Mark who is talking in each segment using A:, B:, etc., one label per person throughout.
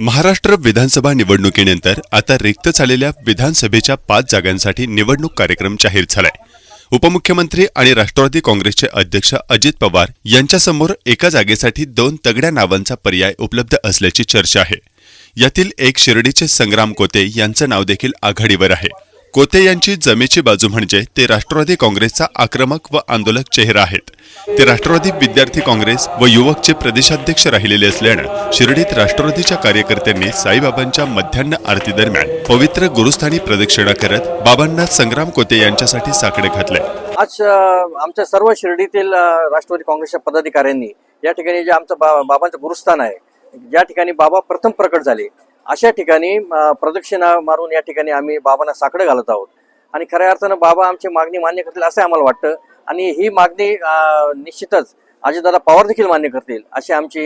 A: महाराष्ट्र विधानसभा निवडणुकीनंतर आता रिक्त झालेल्या विधानसभेच्या पाच जागांसाठी निवडणूक कार्यक्रम जाहीर झालाय. उपमुख्यमंत्री आणि राष्ट्रवादी काँग्रेसचे अध्यक्ष अजित पवार यांच्यासमोर एका जागेसाठी दोन तगड्या नावांचा पर्याय उपलब्ध असल्याची चर्चा आहे. यातील एक शिर्डीचे संग्राम कोते यांचं नाव देखील आघाडीवर आहे. कोते यांची जमेची बाजू म्हणजे ते राष्ट्रवादी काँग्रेसचा आक्रमक व आंदोलक चेहरा आहेत. ते राष्ट्रवादी विद्यार्थी काँग्रेस व युवकचे प्रदेशाध्यक्ष राहिलेले असल्यानं शिर्डीत राष्ट्रवादीच्या कार्यकर्त्यांनी साईबाबांच्या मध्यान्ह आरती दरम्यान पवित्र गुरुस्थानी प्रदक्षिणा करत बाबांना संग्राम कोते यांच्यासाठी साकडे घातले.
B: आज आमच्या सर्व शिर्डीतील राष्ट्रवादी काँग्रेसच्या पदाधिकाऱ्यांनी या ठिकाणी जे आमचं बा बाबांचं गुरुस्थान आहे ज्या ठिकाणी बाबा प्रथम प्रकट झाले अशा ठिकाणी प्रदक्षिणा मारून या ठिकाणी आम्ही बाबांना साकडं घालत आहोत. आणि खऱ्या अर्थानं बाबा आमची मागणी मान्य करतील असं आम्हाला वाटतं. आणि ही मागणी निश्चितच अजितदादा पवार देखील मान्य करतील अशी आमची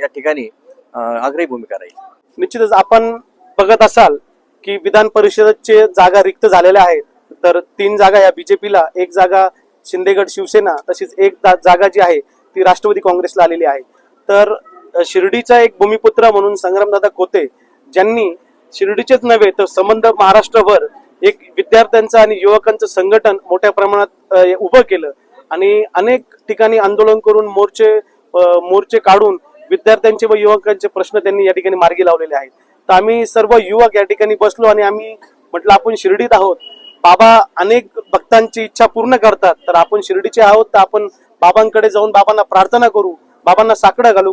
B: या ठिकाणी आग्रही भूमिका राहील.
C: निश्चितच आपण बघत असाल की विधान परिषदेचे जागा रिक्त झालेल्या आहेत. तर तीन जागा या बीजेपीला एक जागा शिंदेगड शिवसेना तशीच एक जागा जी आहे ती राष्ट्रवादी काँग्रेसला आलेली आहे. तर शिर्डीचा एक भूमिपुत्र म्हणून संग्रामदादा कोते ज्यांनी शिर्डीचेच नव्हे तर संबंध महाराष्ट्रभर एक विद्यार्थ्यांचं आणि युवकांचं संघटन मोठ्या प्रमाणात उभं केलं. आणि अनेक ठिकाणी आंदोलन करून मोर्चे मोर्चे काढून विद्यार्थ्यांचे व युवकांचे प्रश्न त्यांनी या ठिकाणी मार्गी लावलेले आहेत. तर आम्ही सर्व युवक या ठिकाणी बसलो आणि आम्ही म्हटलं आपण शिर्डीत आहोत. बाबा अनेक भक्तांची इच्छा पूर्ण करतात तर आपण शिर्डीचे आहोत तर आपण बाबांकडे जाऊन बाबांना प्रार्थना करू बाबांना साकडं घालू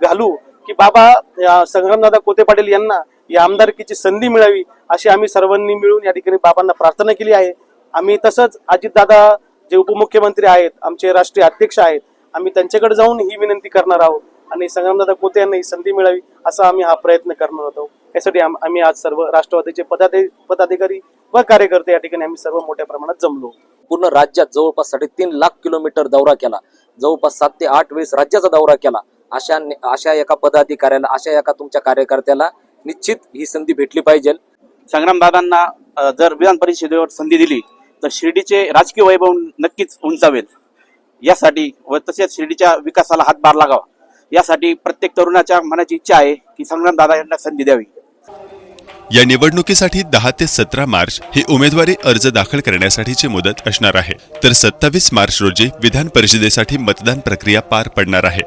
C: घालू. की बाबा या संग्रामदादा कोते पाटील यांना या आमदारकीची संधी मिळावी अशी आम्ही सर्वांनी मिळून या ठिकाणी बाबांना प्रार्थना केली आहे. आम्ही तसंच अजितदादा जे उपमुख्यमंत्री आहेत आमचे राष्ट्रीय अध्यक्ष आहेत आम्ही त्यांच्याकडे जाऊन ही विनंती करणार आहोत आणि संग्रामदादा कोते यांना ही संधी मिळावी असा आम्ही हा प्रयत्न करणार होतो. यासाठी आम्ही आज सर्व राष्ट्रवादीचे पदाधि पदाधिकारी व कार्यकर्ते या ठिकाणी आम्ही सर्व मोठ्या प्रमाणात जमलो.
D: पूर्ण राज्यात जवळपास साडेतीन लाख किलोमीटर दौरा केला. जवळपास सात ते आठ वेळेस राज्याचा दौरा केला. अशा अशा एका पदाधिकाऱ्याला अशा एका तुमच्या कार्यकर्त्याला निश्चित ही संधी भेटली पाहिजे.
E: संग्रामदादांना दादांना जर विधान परिषदेवर संधी दिली तर शिर्डीचे राजकीय वैभव नक्कीच उंचावेल. यासाठी व तसेच शिर्डीच्या विकासाला हातभार लागावा. यासाठी प्रत्येक तरुणाच्या मनाची इच्छा आहे की संग्रामदादा यांना संधी द्यावी.
A: या निवडणुकीसाठी दहा ते सतरा मार्च ही उमेदवारी अर्ज दाखल करण्यासाठीची मुदत असणार आहे. तर सत्तावीस मार्च रोजी विधान परिषदेसाठी मतदान प्रक्रिया पार पडणार आहे.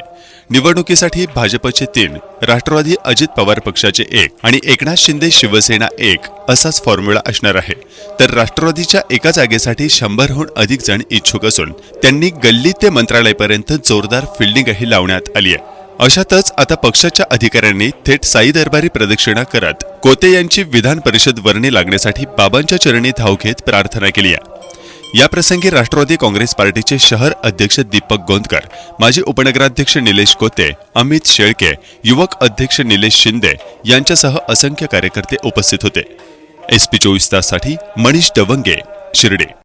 A: निवडणुकीसाठी भाजपचे तीन राष्ट्रवादी अजित पवार पक्षाचे एक आणि एकनाथ शिंदे शिवसेना एक असाच फॉर्म्युला असणार आहे. तर राष्ट्रवादीच्या एका जागेसाठी शंभरहून अधिक जण इच्छुक असून त्यांनी गल्ली ते मंत्रालयापर्यंत जोरदार फिल्डिंगही लावण्यात आली आहे. अशातच आता पक्षाच्या अधिकाऱ्यांनी थेट साई दरबारी प्रदक्षिणा करत कोते यांची विधान परिषद वर्णी लागण्यासाठी बाबांच्या चरणी धाव घेत प्रार्थना केली आहे. राष्ट्रवादी काँग्रेस पार्टीचे शहर अध्यक्ष दीपक गोंदकर माजी उपनगराध्यक्ष निलेश कोते अमित शेळके युवक अध्यक्ष निलेश शिंदे यांच्यासह असंख्य कार्यकर्ते उपस्थित होते. एसपी चोवीस ताससाठी मनीष डवंगे शिर्डे.